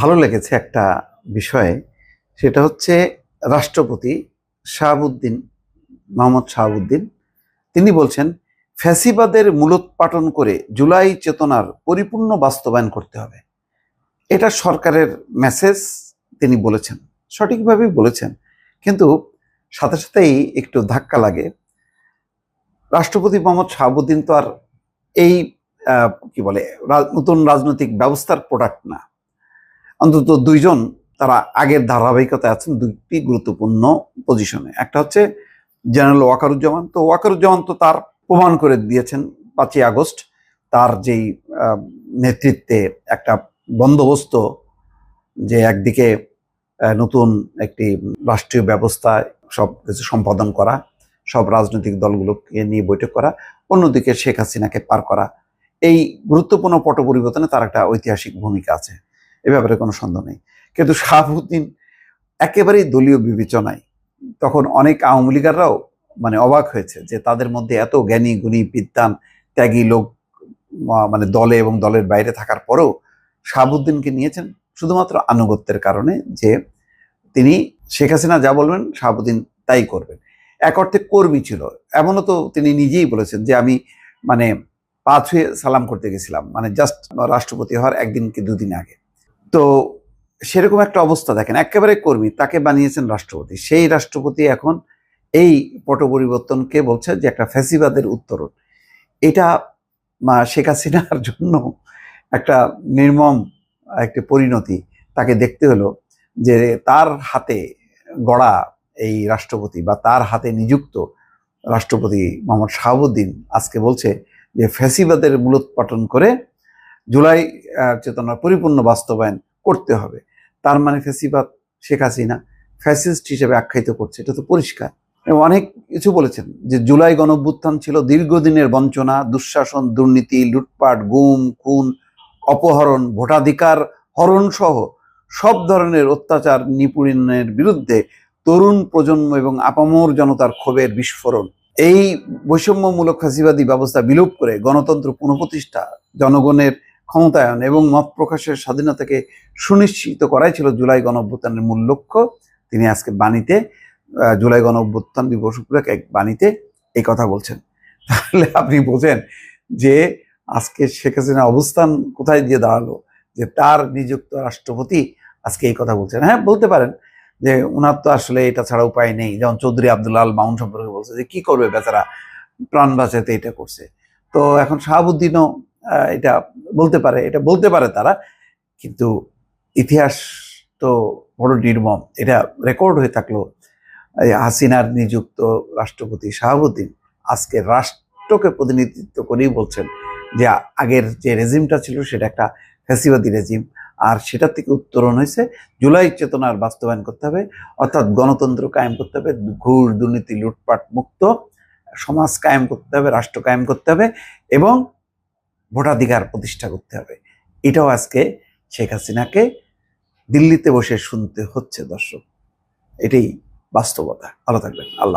ভালো লেগেছে একটা বিষয়ে, সেটা হচ্ছে রাষ্ট্রপতি শাহাবুদ্দিন, মোহাম্মদ শাহাবুদ্দিন, তিনি বলছেন, ফ্যাসিবাদের মূলোৎপাটন করে জুলাই চেতনার পরিপূর্ণ বাস্তবায়ন করতে হবে। এটা সরকারের মেসেজ, তিনি বলেছেন, সঠিকভাবেই বলেছেন। কিন্তু সাথে সাথেই একটু ধাক্কা লাগে। রাষ্ট্রপতি মোহাম্মদ শাহাবুদ্দিন তো আর এই কি বলে নতুন রাজনৈতিক ব্যবস্থার প্রোডাক্ট না। অন্তত দুইজন তারা আগের ধারাবাহিকতায় আছেন, দুইটি গুরুত্বপূর্ণ পজিশনে একটা হচ্ছে জেনারেল ওয়াকারুজ্জামান। তো ওয়াকারুজ্জামান তো তার প্রমাণ করে দিয়েছেন পাঁচই আগস্ট। তার যেই নেতৃত্বে একটা বন্দোবস্ত যে একদিকে নতুন একটি রাষ্ট্রীয় ব্যবস্থা, সব কিছু সম্পাদন করা, সব রাজনৈতিক দলগুলোকে নিয়ে বৈঠক করা, অন্যদিকে শেখ হাসিনাকে পার করা। এই গুরুত্বপূর্ণ পট পরিবর্তনে তার একটা ঐতিহাসিক ভূমিকা আছে। এ ব্যাপারে কোনো সন্দেহ নেই। কিন্তু শাহাবুদ্দিন একেবারেই দলীয় বিবেচনায় তখন অনেক আওয়ামী লীগাররাও মানে অবাক হয়েছে যে তাদের মধ্যে এত জ্ঞানী, গুণী বিদ্যান ত্যাগী লোক মানে দলে এবং দলের বাইরে থাকার পরেও শাহাবুদ্দিনকে নিয়েছেন শুধুমাত্র আনুগত্যের কারণে যে তিনি শেখ হাসিনা যা বলবেন শাহাবুদ্দিন তাই করবেন। এক অর্থে কর্মী ছিল। এমনও তো তিনি নিজেই বলেছেন যে আমি মানে পা ছুঁয়ে সালাম করতে গেছিলাম। মানে জাস্ট রাষ্ট্রপতি হওয়ার একদিন কি দুদিন আগে। তো সেরকম একটা অবস্থা দেখেন, একেবারে কর্মী, তাকে বানিয়েছেন রাষ্ট্রপতি। সেই রাষ্ট্রপতি এখন এই পট পরিবর্তনকে বলছে যে একটা ফ্যাসিবাদের উত্তরণ। এটা শেখ হাসিনার জন্য একটা নির্মম একটা পরিণতি। তাকে দেখতে হলো যে তার হাতে গড়া এই রাষ্ট্রপতি বা তার হাতে নিযুক্ত রাষ্ট্রপতি মোহাম্মদ শাহাবুদ্দিন আজকে বলছে যে ফ্যাসিবাদের মূলোৎপাটন করে জুলাই চেতনার পরিপূর্ণ বাস্তবায়ন করতে হবে। তার মানে ফ্যাসিবাদ শেখ হাসিনা ফ্যাসিস্ট হিসেবে আখ্যায়িত করছে। এটা তো পরিষ্কার। অনেক কিছু বলেছেন যে জুলাই গণভ্যুত্থান ছিল দীর্ঘদিনের বঞ্চনা, দুঃশাসন, দুর্নীতি, লুটপাট, গুম, খুন, অপহরণ, ভোটাধিকার হরণ সহ সব ধরনের অত্যাচার নিপীড়নের বিরুদ্ধে তরুণ প্রজন্ম এবং আপামর জনতার ক্ষোভের বিস্ফোরণ। এই বৈষম্যমূলক ফাঁসিবাদী ব্যবস্থা বিলোপ করে গণতন্ত্র পুনঃপ্রতিষ্ঠা জনগণের ক্ষমতায়ন এবং মত প্রকাশের স্বাধীনতাকে সুনিশ্চিত করাই ছিল জুলাই গণঅভ্যুত্থানের মূল লক্ষ্য। তিনি আজকে বাণীতে জুলাই গণঅভ্যুত্থান দিবস উপলক্ষে এক বাণীতে এই কথা বলছেন। তাহলে আপনি বোঝেন যে আজকে শেখ হাসিনা অবস্থান কোথায় দিয়ে দাঁড়াল, যে তার নিযুক্ত রাষ্ট্রপতি আজকে এই কথা বলছেন। হ্যাঁ বলতে পারেন যে ওনার তো আসলে এটা ছাড়া উপায় নেই। যেমন চৌধুরী আব্দুল আল মাউন সম্পর্কে বলছে যে কি করবে বেচারা, প্রাণ বাঁচাতে এটা করছে। তো এখন শাহাবুদ্দিনও এটা বলতে পারে, এটা বলতে পারে তারা, কিন্তু ইতিহাস তো বড় নির্মম। এটা রেকর্ড হয়ে থাকল হাসিনার নিযুক্ত রাষ্ট্রপতি শাহাবুদ্দিন। আজকে রাষ্ট্রকে প্রতিনিধিত্ব করেই বলছেন যে, আগের যে রেজিমটা ছিল সেটা একটা ফ্যাসিবাদী রেজিম, আর সেটা থেকে উত্তরণ হয়েছে, জুলাই চেতনার বাস্তবায়ন করতে হবে, অর্থাৎ গণতন্ত্র কায়েম করতে হবে ঘুর দুর্নীতি, লুটপাট, মুক্ত, সমাজ কায়েম করতে হবে, রাষ্ট্র কায়েম করতে হবে, এবং ভোটাধিকার প্রতিষ্ঠা করতে হবে। এটাও আজকে শেখ হাসিনাকে দিল্লিতে বসে শুনতে হচ্ছে দর্শক। এটাই বাস্তবতা। ভালো থাকবেন। আল্লাহ